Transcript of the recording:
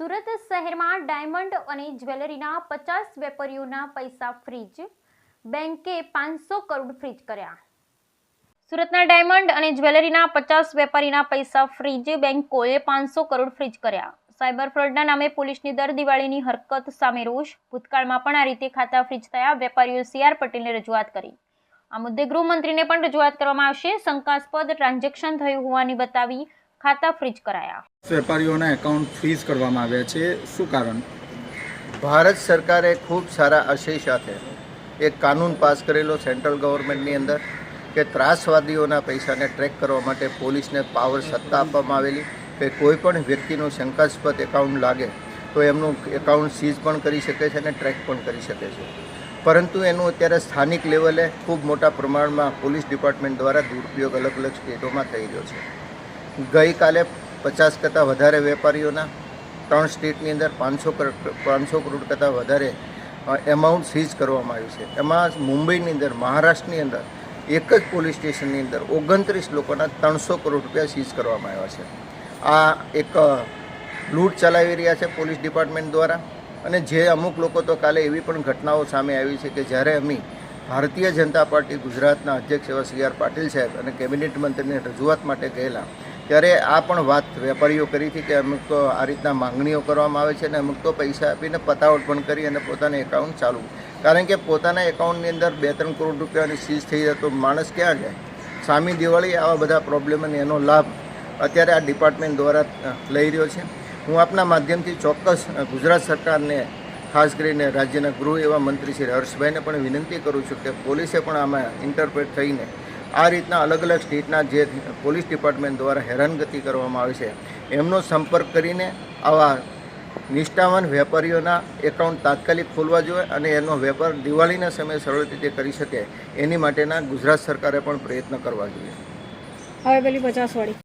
સુરત શહેરમાં ડાયમંડ અને જ્વેલરીના પચાસ વેપારીઓના પૈસા ફ્રીજ, બેંકે પાંચસો કરોડ ફ્રીજ કર્યા. સુરતના ડાયમંડ અને જ્વેલરીના પચાસ વેપારીના પૈસા ફ્રીજ, બેંકોએ પાંચસો કરોડ ફ્રીજ કર્યા. સાયબર ફ્રોડના નામે પોલીસની દર દિવાળીની હરકત સામે રોષ. ભૂતકાળમાં પણ આ રીતે ખાતા ફ્રીજ થયા વેપારીઓ સીઆર પટેલને રજૂઆત કરી. આ મુદ્દે ગૃહમંત્રીને પણ રજૂઆત કરવામાં આવશે. શંકાસ્પદ ટ્રાન્ઝેક્શન થયું હોવાની બતાવી ખાતા ફ્રીજ કરાયા. વેપારીઓના એકાઉન્ટ ફ્રીઝ કરવામાં આવ્યા છે. શું કારણ? ભારત સરકારે ખૂબ સારા આશય સાથે એક કાનૂન પાસ કરેલો સેન્ટ્રલ ગવર્મેન્ટની અંદર કે ત્રાસવાદીઓના પૈસાને ટ્રેક કરવા માટે પોલીસને પાવર સત્તા આપવામાં આવેલી કે કોઈ પણ વ્યક્તિનું શંકાસ્પદ એકાઉન્ટ લાગે તો એમનું એકાઉન્ટ સીઝ પણ કરી શકે છે અને ટ્રેક પણ કરી શકે છે. પરંતુ એનું અત્યારે સ્થાનિક લેવલે ખૂબ મોટા પ્રમાણમાં પોલીસ ડિપાર્ટમેન્ટ દ્વારા દુરુપયોગ અલગ અલગ સ્ટેટોમાં થઈ રહ્યો છે. ગઈકાલે પચાસ કરતાં વધારે વેપારીઓના ત્રણ સ્ટેટની અંદર પાંચસો પાંચસો કરોડ કરતાં વધારે એમાઉન્ટ સીઝ કરવામાં આવ્યું છે. એમાં મુંબઈની અંદર, મહારાષ્ટ્રની અંદર એક જ પોલીસ સ્ટેશનની અંદર ઓગણત્રીસ લોકોના ત્રણસો કરોડ રૂપિયા સીઝ કરવામાં આવ્યા છે. આ એક લૂંટ ચલાવી રહ્યા છે પોલીસ ડિપાર્ટમેન્ટ દ્વારા અને જે અમુક લોકો તો કાલે એવી પણ ઘટનાઓ સામે આવી છે કે જ્યારે અમે ભારતીય જનતા પાર્ટી ગુજરાતના અધ્યક્ષ એવા સી આર પાટીલ સાહેબ અને કેબિનેટ મંત્રીને રજૂઆત માટે ગયેલા ત્યારે આ પણ વાત વેપારીઓ કરી હતી કે અમુક તો આ રીતના માંગણીઓ કરવામાં આવે છે અને અમુક તો પૈસા આપીને પતાવટ પણ કરી અને પોતાના એકાઉન્ટ ચાલુ. કારણ કે પોતાના એકાઉન્ટની અંદર બે ત્રણ કરોડ રૂપિયાની સીઝ થઈ જાય તો માણસ ક્યાં જાય? સામી દિવાળી આવા બધા પ્રોબ્લેમ અને એનો લાભ અત્યારે આ ડિપાર્ટમેન્ટ દ્વારા લઈ રહ્યો છે. હું આપના માધ્યમથી ચોક્કસ ગુજરાત સરકારને, ખાસ કરીને રાજ્યના ગૃહ એવા મંત્રી શ્રી હર્ષભાઈને પણ વિનંતી કરું છું કે પોલીસે પણ આમાં ઇન્ટરપ્રેટ થઈને આ રીતના અલગ અલગ સ્ટેટના જે પોલીસ ડિપાર્ટમેન્ટ દ્વારા હેરાનગતિ કરવામાં આવે છે, એમનો સંપર્ક કરીને આવા નિષ્ઠાવાન વેપારીઓના એકાઉન્ટ તાત્કાલિક ખોલવા જોઈએ અને એનો વેપાર દિવાળીના સમયે સરળ રીતે કરી શકે, એની માટેના ગુજરાત સરકારે પણ પ્રયત્ન કરવા જોઈએ. હવે પેલી પચાસ વાળી.